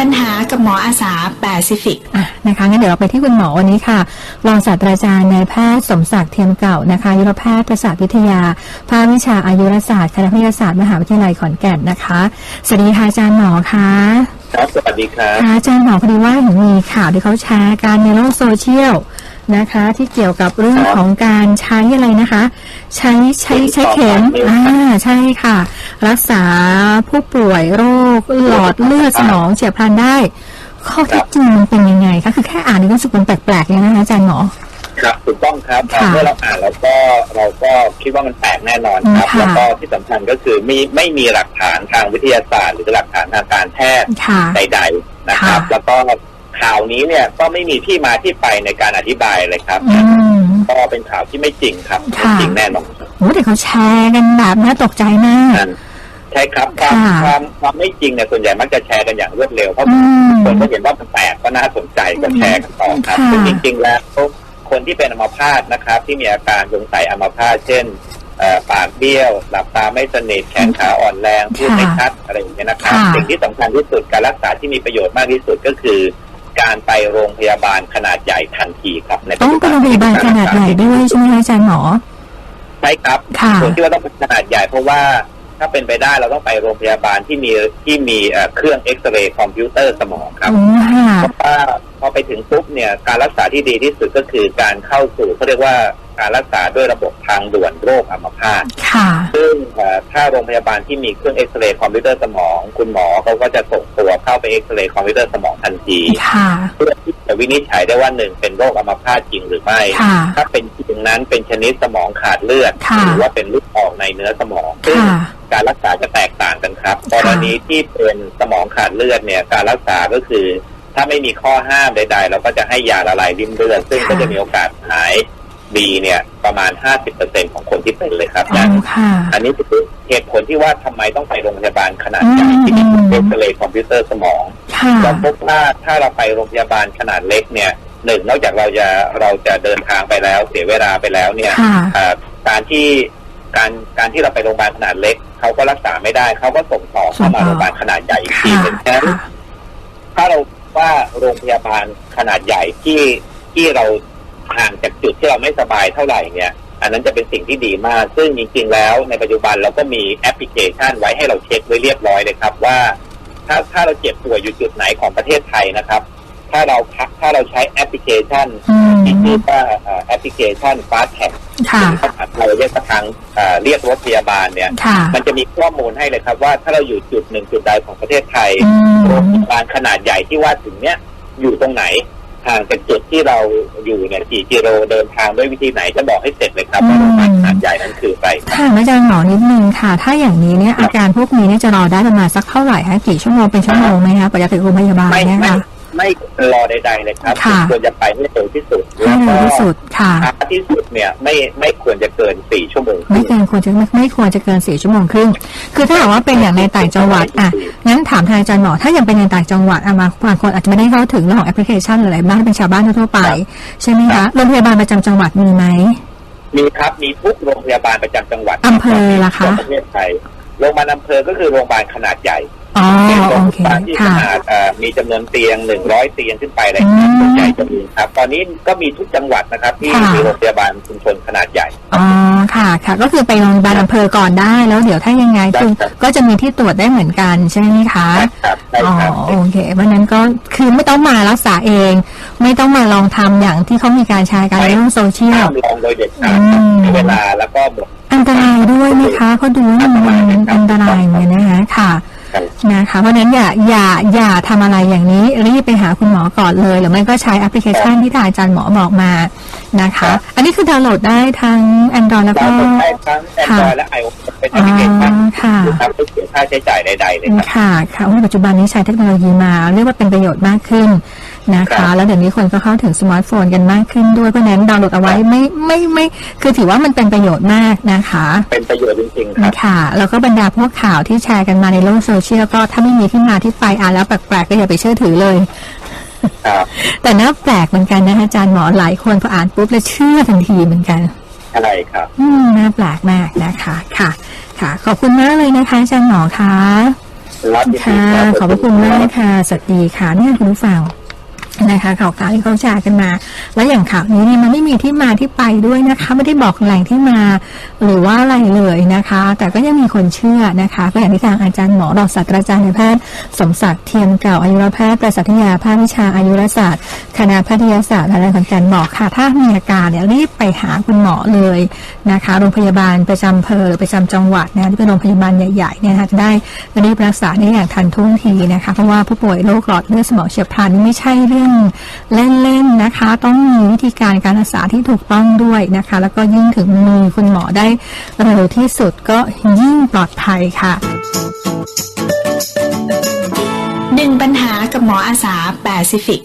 ปัญหากับหมออาสาแปซิฟิกอะนะคะงั้นเดี๋ยวเราไปที่คุณหมอวันนี้ค่ะ รองศาสตราจารย์นายแพทย์สมศักดิ์เทียมเก่านะคะยุรแพทย์ประสาทวิทยา ภาควิชาอายุรศาสตร์คณะแพทยศาสตร์มหาวิทยาลัยขอนแก่นนะคะสวัสดีค่ะอาจารย์หมอค่ะครับสวัสดีครับค่ะอาจารย์หมอพอดีว่าเห็นมีข่าวที่เขาแชร์กันในโลกโซเชียลนะคะ ที่เกี่ยวกับเรื่องครับของการใช้อะไรนะคะ ใช้ใช้ใช้เข็มเข็มอ่าใช่ค่ะ รักษาผู้ป่วยโรคหลอดเลือดสมองเฉียบพลันได้ ข้อเท็จจริงมันเป็นยังไงคะคือแค่อ่านนี่ก็รู้สึกมันแปลกๆเลยนะคะอาจารย์หมอครับถูกต้องครับค่ะเมื่อเราอ่านแล้วก็เราก็คิดว่ามันแปลกแน่นอนครับค่ะแล้วก็ที่สำคัญก็คือมีไม่มีหลักฐานทางวิทยาศาสตร์ หรือหลักฐานทางการแพทย์ค่ะใดๆนะครับค่ะแล้วก็ข่าวนี้เนี่ยก็ไม่มีที่มาที่ไปในการอธิบายเลยครับอืมก็เป็นข่าวที่ไม่จริงครับไม่ค่ะจริงแน่นอนโอ้แต่เขาแชร์กันแบบน่าตกใจมากนั่น ใช่ครับความค่ะความความไม่จริงเนี่ยส่วนใหญ่มักจะแชร์กันอย่างรวดเร็วเพราะอืมคนก็เห็นว่ามันแปลกก็น่าสนใจก็แชร์กันต่อครับค่ะ ซึ่งจริงๆแล้วคนที่เป็นอัมพาตนะครับ ที่มีอาการสงสัยอัมพาตเช่นเอ่อปากเบี้ยว หลับตาไม่สนิทแขนขาอ่อนแรงพูดไม่ชัดอะไรอย่างเงี้ยนะครับค่ะ สิ่งที่สำคัญที่สุดการรักษาที่มีประโยชน์มากที่สุดก็คือ การไปโรงพยาบาลขนาดใหญ่ทันทีครับในต้องเป็นโรงพยาบาลขนาดใหญ่ด้วยใช่ไหมคะอาจารย์หมอ ใช่ครับ ค่ะส่วนที่ว่าต้องเป็นขนาดใหญ่เพราะว่า ถ้าเป็นไปได้เราต้องไปโรงพยาบาลที่มีที่มีเอ่อเครื่องเอ็กซเรย์คอมพิวเตอร์สมองครับโอ้ค่ะเพราะว่าพอไปถึงปุ๊บเนี่ยการรักษาที่ดีที่สุดก็คือการเข้าสู่เขาเรียกว่าการรักษาด้วยระบบทางด่วนโรคอัมพาตค่ะซึ่งเอ่อถ้าโรงพยาบาลที่มีเครื่องเอ็กซเรย์คอมพิวเตอร์สมอง คุณหมอเขาก็จะส่งตัวเข้าไปเอ็กซเรย์คอมพิวเตอร์สมองทันทีค่ะเพื่อที่จะวินิจฉัยได้ว่าหนึ่งเป็นโรคอัมพาตจริงหรือไม่ค่ะถ้าเป็นจริงนั้นเป็นชนิดสมองขาดเลือดค่ะหรือว่าเป็นเลือดออกในเนื้อสมองซึ่งค่ะ การรักษาจะแตกต่างกันครับกค่ะรณีที่เป็นสมองขาดเลือดเนี่ยการรักษาก็คือ ถ้าไม่มีข้อห้ามใด ๆ เราก็จะให้ยาละลายริ่มเลือดซึ่งก็จะมีโอกาสหายดีเนี่ยประมาณ 50%ของคนที่เป็นเลยครับอ๋อนะค่ะอันนี้คือเหตุผลที่ว่าทำไมต้องไปโรงพยาบาลขนาดใหญ่ที่มีอืมเอ็กซเรย์คอมพิวเตอร์สมองค่ะเราพบว่าถ้าเราไปโรงพยาบาลขนาดเล็กเนี่ยหนึ่งนอกจากเราจะเราจะเดินทางไปแล้วเสียเวลาไปแล้วเนี่ยค่ะเอ่อการที่ การการที่เราไปโรงพยาบาลขนาดเล็กเขาก็รักษาไม่ได้เขาก็ส่งต่อเข้ามาส่งต่อโรงพยาบาลขนาดใหญ่อีกทีค่ะหนึ่งฉะนั้นค่ะถ้าเราว่าโรงพยาบาลขนาดใหญ่ที่ที่เราห่างจากจุดที่เราไม่สบายเท่าไหร่เนี่ย อันนั้นจะเป็นสิ่งที่ดีมาก ซึ่งจริงๆแล้วในปัจจุบันเราก็มีแอปพลิเคชันไว้ให้เราเช็คไว้เรียบร้อยเลยครับว่า ถ้าถ้าเราเจ็บป่วยอยู่จุดไหนของประเทศไทยนะครับ ถ้าเราถ้าเราใช้แอปพลิเคชันอืมที่ชื่อว่าเอ่อแอปพลิเคชัน Fast Tag ค่ะหรือภาษา ไทยเรียกว่าทางเอ่อเรียกรถพยาบาลเนี่ยค่ะมันจะมีข้อมูลให้เลยครับ ว่าถ้าเราอยู่จุดหนึ่งจุดใดของประเทศไทยอืโรงพมยาบาลขนาดใหญ่ที่ว่าถึงเนี้ยอยู่ตรงไหนห่างจากจุดที่เราอยู่เนี่ยกี่กิโลเดินทางด้วยวิธีไหนจะบอกให้เสร็จเลยครับว่าโรงพยาบาลขนาดใหญ่นั้นคืออะไรครับค่ะอาจารย์หมอนิดนึงค่ะ ถ้าอย่างนี้เนี่ยอาการพวกนี้เนี่ยจะรอได้ประมาณสักเท่าไหร่คะกี่ชั่วโมงเป็นชั่วโมงไหมคะกว่าจะถึงโรงพยาบาลไม่เนี่ยไม่ค่ะ ไม่รอใดๆเลยครับค่ะ ควรจะไปให้เร็วที่สุดให้เร็วที่สุดค่ะ ช้าที่สุดเนี่ยไม่ไม่ควรจะเกินสี่ชั่วโมงไม่เกินควรจะไม่ไม่ควรจะเกินสี่ชั่วโมงครึ่ง คือถ้าหากว่าเป็นอย่างในต่างจังหวัดอะ งั้นถามทางอาจารย์หมอ ถ้าอย่างเป็นในต่างจังหวัดอะมาบางคนอาจจะไม่ได้เข้าถึงเรื่องของแอปพลิเคชันหรืออะไรบ้างเป็นชาวบ้านทั่วๆไป ใช่ไหมคะ โรงพยาบาลประจำจังหวัดมีไหม มีครับมีทุกโรงพยาบาลประจำจังหวัดอำเภอล่ะคะของประเทศไทยโรงพยาบาลอำเภอก็คือโรงพยาบาลขนาดใหญ่อ๋อ เป็นโรงโอพเคยาบาลที่ขค่ะนาดเอ่อมีจำนวนเตียงหนึ่งร้อยเตียงขึ้นไปอะไรอืมส่วนใหญ่จะมีครับ ตอนนี้ก็มีทุกจังหวัดนะครับ ที่ค่ะมีโรงพยาบาลชุมชนขนาดใหญ่อ๋อค่ะค่ะ ก็คือไปโรงพยาบาลอำเภอก่อนได้แล้วเดี๋ยวถ้ายังไงได้คุณครับก็จะมีที่ตรวจได้เหมือนกันใช่ไหมคะครับได้อ๋อครับโอเคเพราะฉะนั้นก็คือไม่ต้องมารักษาเอง ไม่ต้องมาลองทำอย่างที่เขามีการแชร์กันในโลกโซเชียลห้ามลองโดยเด็ดขาดอืมใช้เวลาแล้วก็หมดอันตรายด้วยไหมคะเขาดูว่ามันมันอันตรายเหมือนกันนะคะค่ะครับ นะคะ เพราะฉะนั้นอย่าอย่าอย่าทำอะไรอย่างนี้ รีบไปหาคุณหมอก่อนเลย หรือไม่ก็ใช้แอปพลิเคชันที่ทางอาจารย์หมอบอกมานะคะ อันนี้คือดาวน์โหลดได้ทั้ง Android แล้วเราก็ใช้ทั้ง Android และ iOS เป็นแอปพลิเคชันอ๋อค่ะนะครับไม่เสียค่าใช้จ่ายใดๆเลยครับค่ะค่ะว่าปัจจุบันนี้ใช้เทคโนโลยีมา เรียกว่าเป็นประโยชน์มากขึ้น นะครัคะบแล้วเดี๋ยวนี้คนก็เข้าถึงสมาร์ทโฟนกันมากขึ้นด้วยเพราะฉะนั้นดาวน์โหลดเอาไว้ไม่ไม่ไม่คือถือว่ามันเป็นประโยชน์มากนะคะ เป็นประโยชน์จริงๆครับค่ะแล้วก็บรรดาพวกข่าวที่แชร์กันมาในโลกโซเชียลก็ถ้าไม่มีที่มาที่ไปอ่านแล้วแปลกๆก็อย่าไปเชื่อถือเลยครับแต่น่าแปลกเหมือนกันนะคะอาจารย์หมอหลายคนพออ่านปุ๊บแล้วเชื่อทันทีเหมือนกันอะไรครับ อืมน่าแปลกมากนะคะ ค่ะ ค่ะ ขอบคุณมากเลยนะคะอาจารย์หมอคะรับยินดีค่ะรับขอบพระคุณมากค่ะ สวัสดีค่ะ เนี่ยคุณผู้ฟัง นะคะข่าวสารที่เขาแชร์กันมา แล้วอย่างข่าวนี้เนี่ยมันไม่มีที่มาที่ไปด้วยนะคะ ไม่ได้บอกแหล่งที่มาหรือว่าอะไรเลยนะคะ แต่ก็ยังมีคนเชื่อนะคะก็อย่างที่ทางอาจารย์หมอรองศาสตราจารย์นายแพทย์สมศักดิ์เทียมเก่าอายุรแพทย์ประสัทยาภาควิชาอายุรศาสตร์คณะแพทยศาสตร์และขอนแก่นบอกค่ะ ถ้ามีอาการเนี่ยรีบไปหาคุณหมอเลยนะคะ โรงพยาบาลประจำอำเภอหรือประจำจังหวัดนะที่เป็นโรงพยาบาลใหญ่ๆเนี่ยนะคะจะได้รีบรักษาได้อย่างทันท่วงทีนะคะ เพราะว่าผู้ป่วยโรคหลอดเลือดสมองเฉียบพลันนี่ไม่ใช่เรื่องเล่นๆนะคะ ต้องมีวิธีการการรักษาที่ถูกต้องด้วยนะคะ แล้วก็ยิ่งถึงมือคุณหมอได้เร็วที่สุดก็ยิ่งปลอดภัยค่ะหนึ่งปัญหากับหมออาสาแปซิฟิก